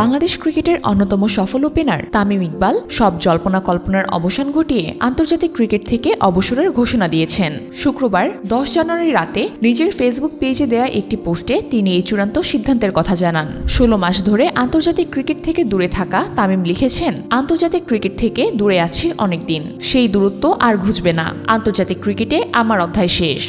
বাংলাদেশ ক্রিকেটের অন্যতম সফল ওপেনার তামিম ইকবাল সব জল্পনা কল্পনার অবসান ঘটিয়ে আন্তর্জাতিক ক্রিকেট থেকে অবসরের ঘোষণা দিয়েছেন। শুক্রবার, দশ জানুয়ারি রাতে নিজের ফেসবুক পেজে দেয়া একটি পোস্টে তিনি এই চূড়ান্ত সিদ্ধান্তের কথা জানান। ষোলো মাস ধরে আন্তর্জাতিক ক্রিকেট থেকে দূরে থাকা তামিম লিখেছেন, আন্তর্জাতিক ক্রিকেট থেকে দূরে আছি অনেকদিন। সেই দূরত্ব আর ঘুচবে না। আন্তর্জাতিক ক্রিকেটে আমার অধ্যায় শেষ।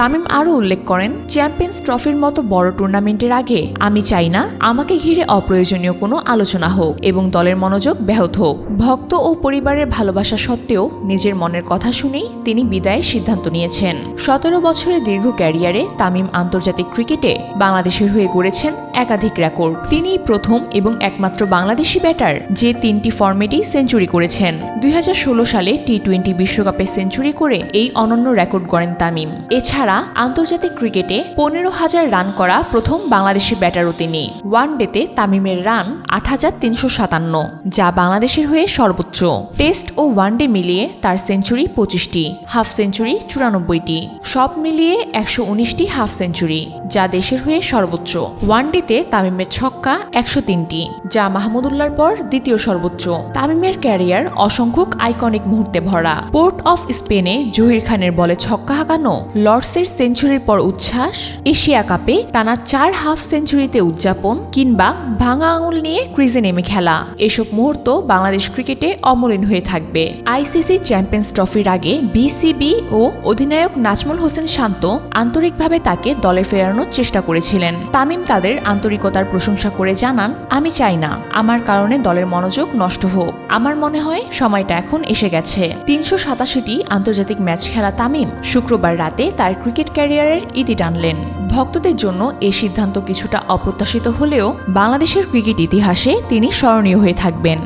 তামিম আরও উল্লেখ করেন, চ্যাম্পিয়ন্স ট্রফির মতো বড় টুর্নামেন্টের আগে আমি চাই না, আমাকে ঘিরে অপ্রয়োজনীয় কোনো আলোচনা হোক এবং দলের মনোযোগ ব্যাহত হোক। ভক্ত ও পরিবারের ভালোবাসা সত্ত্বেও নিজের মনের কথা শুনেই তিনি বিদায়ের সিদ্ধান্ত নিয়েছেন। সতেরো বছরের দীর্ঘ ক্যারিয়ারে তামিম আন্তর্জাতিক ক্রিকেটে বাংলাদেশের হয়ে গড়েছেন একাধিক রেকর্ড। তিনিই প্রথম এবং একমাত্র বাংলাদেশি ব্যাটার যে তিনটি ফর্মেটেই সেঞ্চুরি করেছেন। দুই হাজার ষোলো সালে টি টোয়েন্টি বিশ্বকাপে সেঞ্চুরি করে এই অনন্য রেকর্ড গড়েন তামিম। এছাড়া আন্তর্জাতিক ক্রিকেটে পনেরো হাজার রান করা প্রথম বাংলাদেশি ব্যাটারও তিনি। ওয়ান ডেতে তামিমের রান আট হাজার তিনশো সাতান্ন, যা বাংলাদেশের হয়ে সর্বোচ্চ। টেস্ট ও ওয়ান ডে মিলিয়ে তার সেঞ্চুরি পঁচিশটি, হাফ সেঞ্চুরি চুরানব্বইটি। সব মিলিয়ে একশো উনিশটি হাফ সেঞ্চুরি। যা দেশের হয়ে সর্বোচ্চ। ওয়ান ওয়ানডেতে তামিমের ছক্কা একশো তিনটি, যা মাহমুদুল্লার পর দ্বিতীয় সর্বোচ্চ। তামিমের ক্যারিয়ার অসংখ্য আইকনিক মুহূর্তে ভরা। পোর্ট অফ স্পেনে জহির খানের বলে ছক্কা হাঁকানো লর্ডসের সেঞ্চুরির পর উচ্ছ্বাস, এশিয়া কাপে টানা চার হাফ সেঞ্চুরিতে উদযাপন কিংবা ভাঙা আঙুল নিয়ে ক্রিজে নেমে খেলা। এসব মুহূর্ত বাংলাদেশ ক্রিকেটে অমলিন হয়ে থাকবে। আইসিসি চ্যাম্পিয়ন্স ট্রফির আগে বিসিবি ও অধিনায়ক নাজমুল হোসেন শান্ত আন্তরিকভাবে তাকে দলে ফেরানোর চেষ্টা করেছিলেন। তামিম তাদের আন্তরিকতার প্রশংসা করে জানান, আমি চাই না। আমার কারণে দলের মনোযোগ নষ্ট হোক। আমার মনে হয় সময়টা এখন এসে গেছে। তিনশো সাতাশিটি আন্তর্জাতিক ম্যাচ খেলা তামিম শুক্রবার রাতে তার ক্রিকেট ক্যারিয়ারের ইতি টানলেন। ভক্তদের জন্য এই সিদ্ধান্ত কিছুটা অপ্রত্যাশিত হলেও বাংলাদেশের ক্রিকেট ইতিহাসে তিনি স্মরণীয় হয়ে থাকবেন।